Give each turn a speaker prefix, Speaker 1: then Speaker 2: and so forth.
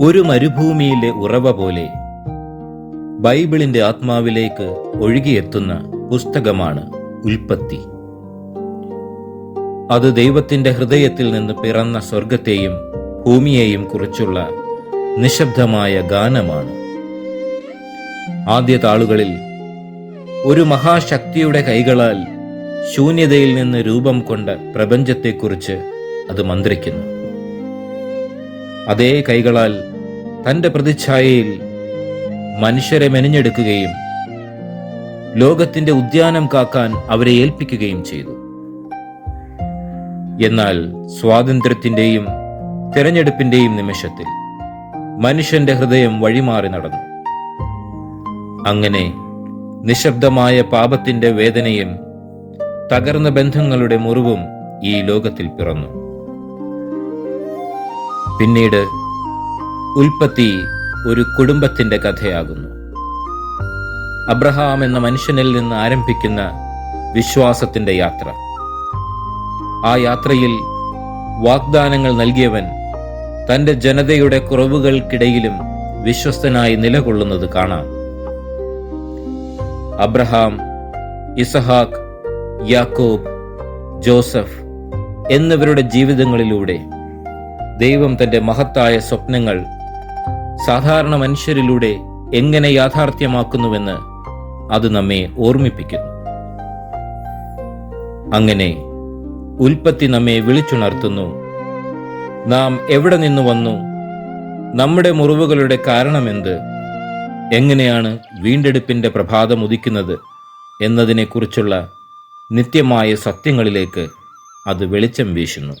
Speaker 1: ഒരു മരുഭൂമിയിലെ ഉറവ പോലെ ബൈബിളിന്റെ ആത്മാവിലേക്ക് ഒഴുകിയെത്തുന്ന പുസ്തകമാണ് ഉൽപ്പത്തി. അത് ദൈവത്തിന്റെ ഹൃദയത്തിൽ നിന്ന് പിറന്ന സ്വർഗത്തെയും ഭൂമിയെയും കുറിച്ചുള്ള നിശബ്ദമായ ഗാനമാണ്. ആദ്യ താളുകളിൽ ഒരു മഹാശക്തിയുടെ കൈകളാൽ ശൂന്യതയിൽ നിന്ന് രൂപം കൊണ്ട പ്രപഞ്ചത്തെക്കുറിച്ച് അത് മന്ത്രിക്കുന്നു. അതേ കൈകളാൽ തന്റെ പ്രതിച്ഛായയിൽ മനുഷ്യരെ മെനഞ്ഞെടുക്കുകയും ലോകത്തിന്റെ ഉദ്യാനം കാക്കാൻ അവരെ ഏൽപ്പിക്കുകയും ചെയ്തു. എന്നാൽ സ്വാതന്ത്ര്യത്തിന്റെയും തിരഞ്ഞെടുപ്പിന്റെയും നിമിഷത്തിൽ മനുഷ്യന്റെ ഹൃദയം വഴിമാറി നടന്നു. അങ്ങനെ നിശബ്ദമായ പാപത്തിന്റെ വേദനയും തകർന്ന ബന്ധങ്ങളുടെ മുറിവും ഈ ലോകത്തിൽ പിറന്നു. പിന്നീട് ഉൽപ്പത്തി ഒരു കുടുംബത്തിന്റെ കഥയാകുന്നു. അബ്രഹാം എന്ന മനുഷ്യനിൽ നിന്ന് ആരംഭിക്കുന്ന വിശ്വാസത്തിന്റെ യാത്ര. ആ യാത്രയിൽ വാഗ്ദാനങ്ങൾ നൽകിയവൻ തന്റെ ജനതയുടെ കുറവുകൾക്കിടയിലും വിശ്വസ്തനായി നിലകൊള്ളുന്നത് കാണാം. അബ്രഹാം ഇസഹാക്ക് യാക്കോബ് ജോസഫ് എന്നിവരുടെ ജീവിതങ്ങളിലൂടെ ദൈവം തന്റെ മഹത്തായ സ്വപ്നങ്ങൾ സാധാരണ മനുഷ്യരിലൂടെ എങ്ങനെ യാഥാർത്ഥ്യമാക്കുന്നുവെന്ന് അത് നമ്മെ ഓർമ്മിപ്പിക്കുന്നു. അങ്ങനെ ഉൽപ്പത്തി നമ്മെ വിളിച്ചുണർത്തുന്നു. നാം എവിടെ നിന്ന് വന്നു? നമ്മുടെ മുറിവുകളുടെ കാരണമെന്ത്? എങ്ങനെയാണ് വീണ്ടെടുപ്പിന്റെ പ്രഭാതം ഉദിക്കുന്നത് എന്നതിനെക്കുറിച്ചുള്ള നിത്യമായ സത്യങ്ങളിലേക്ക് അത് വെളിച്ചം വീശുന്നു.